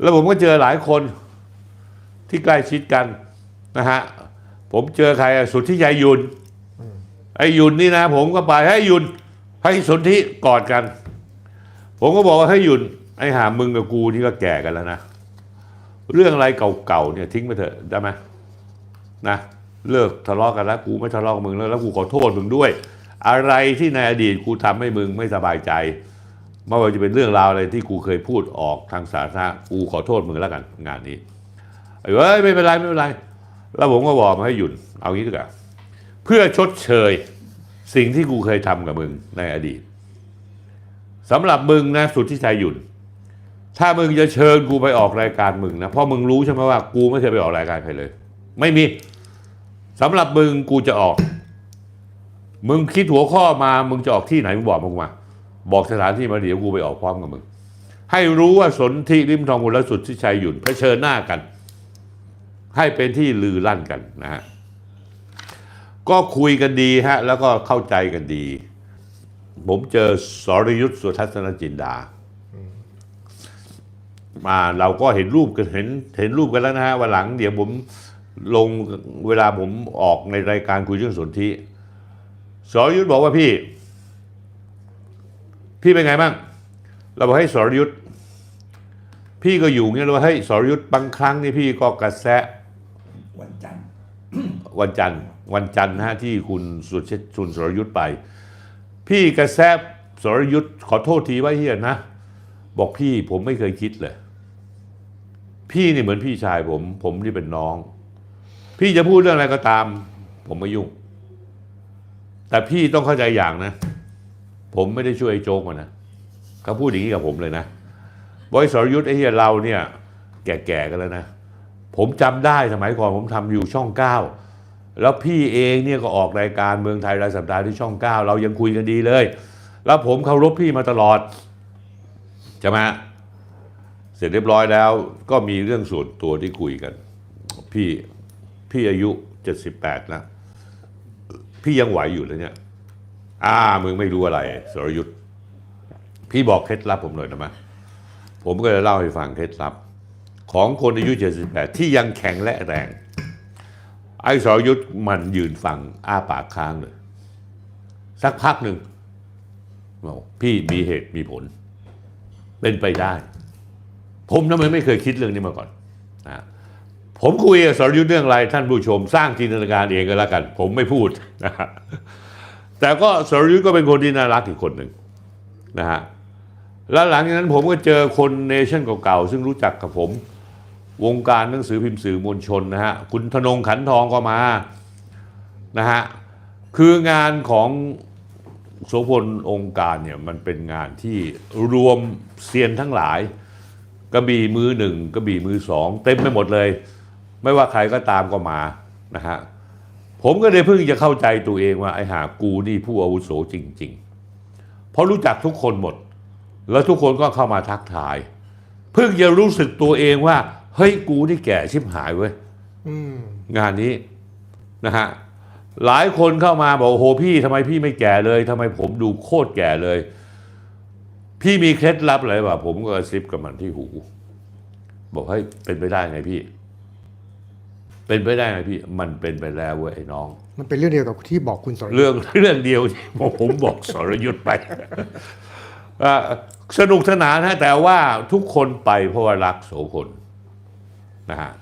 แล้วผมก็เจอหลายคนที่ใกล้ชิดกันนะฮะผมเจอใครสุทธิชัยยุนไอ้ยุนนี่นะ ผมก็ไปให้ยุนให้สนธิกอดกัน ผมก็บอกว่าให้ยุนไอ้หามึงกับกูนี่ก็แก่กันแล้วนะเรื่องอะไรเก่าๆเนี่ยทิ้งไปเถอะได้ไหมนะเลิกทะเลาะกันแล้วกูไม่ทะเลาะกับมึงแล้วแล้วกูขอโทษมึงด้วย อะไรที่ในอดีตกูทำให้มึงไม่สบายใจ ไม่ว่าจะเป็นเรื่องราวอะไรที่กูเคยพูดออกทางสาธารณะกูขอโทษมึงแล้วกันงานนี้ไอ้เว้ยไม่เป็นไรไม่เป็นไร แล้วผมก็บอกมาให้หยุดเอางี้ดีกว่าเพื่อชดเชยสิ่งที่กูเคยทำกับมึงในอดีตสำหรับมึงนะสุดที่ชายหยุ่น ถ้ามึงจะเชิญกูไปออกรายการมึงนะเพราะมึงรู้ใช่ไหมว่ากูไม่เคยไปออกรายการใครเลย ไม่มีสำหรับมึงกูจะออก มึงคิดหัวข้อมามึงจะออกที่ไหนมึงบอกมึงมา บอกสถานที่มาเดี๋ยวกูไปออกพร้อมกับมึง ให้รู้ว่าสนที่ริมทองกุลและสุดที่ชัยหยุ่นเผชิญหน้ากัน ให้เป็นที่ลือลั่นกันนะฮะก็คุยกันดีฮะ แล้วก็เข้าใจกันดี ผมเจอสรยุทธ์สุทัศนจินดามาเราก็เห็นรูปกันเห็นเห็นรูปกันแล้วนะฮะวันหลังเดี๋ยวผมลงเวลาผมออกในรายการคุยเรื่องสนธิสรยุทธ์บอกว่าพี่ พี่เป็นไงบ้าง เราบอกให้สรยุทธ์พี่ก็อยู่เงี้ยเราว่าให้สรยุทธ์บางครั้งนี่พี่ก็กระแสะวันจันทร์วันจันทร์วันจันทร์นะฮะที่คุณสุดเชษชุนสรยุทธ์ไป พี่กระแซบสรยุทธ์ขอโทษทีว่าเฮียนะ บอกพี่ผมไม่เคยคิดเลย พี่นี่เหมือนพี่ชายผม ผมนี่เป็นน้อง พี่จะพูดเรื่องอะไรก็ตาม ผมไม่ยุ่ง แต่พี่ต้องเข้าใจอย่างนะ ผมไม่ได้ช่วยไอ้โจ๊กมานะเขาพูดอย่างนี้กับผมเลยนะบอยสรยุทธ์ไอ้เฮียเราเนี่ย แก่ๆกันแล้วนะ ผมจำได้สมัยก่อนผมทำอยู่ช่องเก้าแล้วพี่เองเนี่ยก็ออกรายการเมืองไทยรายสัปดาห์ที่ช่องเก้าเรายังคุยกันดีเลย แล้วผมเคารพพี่มาตลอดใช่ไหมเสร็จเรียบร้อยแล้ว ก็มีเรื่องส่วนตัวที่คุยกัน พี่พี่อายุเจ็ดสิบแปดนะพี่ยังไหวอยู่เลยเนี่ย อ่ามึงไม่รู้อะไรสรยุทธ์พี่บอกเคล็ดลับผมหน่อยนะมะผมก็จะเล่าให้ฟังเคล็ดลับ ของคนอายุ 78 ที่ยังแข็งและแรง ไอ้สรยุทธ์มันยืนฟังอ้าปากค้างเลย สักพักหนึ่งพี่มีเหตุมีผล เป็นไปได้ ผมทำไมไม่เคยคิดเรื่องนี้มาก่อนนะผมคุยกับสรยุทธ์เรื่องอะไรท่านผู้ชม สร้างจินตนาการเองก็แล้วกัน ผมไม่พูดนะ แต่ก็สรยุทธ์ก็เป็นคนที่น่ารักอีกคนหนึ่งนะฮะแล้วหลังจากนั้นผมก็เจอคนเนชั่นเก่าๆ ซึ่งรู้จักกับผม วงการหนังสือพิมพ์สื่อมวลชนนะฮะ คุณธนงขันทองก็มานะฮะ คืองานของโสพลองค์การเนี่ยมันเป็นงานที่รวมเซียนทั้งหลาย กระบี่มือหนึ่งกระบี่มือสองเต็มไปหมดเลย ไม่ว่าใครก็ตามก็มานะฮะ ผมก็เลยเพิ่งจะเข้าใจตัวเองว่าไอ้หากูนี่ผู้อาวุโสจริง ๆ เพราะรู้จักทุกคนหมด แล้วทุกคนก็เข้ามาทักทาย เพิ่งจะรู้สึกตัวเองว่า เฮ้ยกูนี่แก่ชิบหายเว้ยอืมงานนี้นะฮะหลายคนเข้ามาบอกโอ้โหพี่ทำไมพี่ไม่แก่เลยทำไมผมดูโคตรแก่เลย พี่มีเคล็ดลับอะไรวะผมก็กระซิบกับมันที่หู บอกเฮ้ยเป็นไปได้ไงพี่ เป็นไปได้ไงพี่มันเป็นไปแล้วเว้ยไอ้น้อง มันเป็นเรื่องเดียวกับที่บอกคุณสรยุทธ์เรื่องเรื่องเดียวที่ผมบอกสรยุทธ์ไปเอ่อสนุกสนานฮะแต่ว่าทุกคนไปเพราะว่ารักโสพลนะฮะ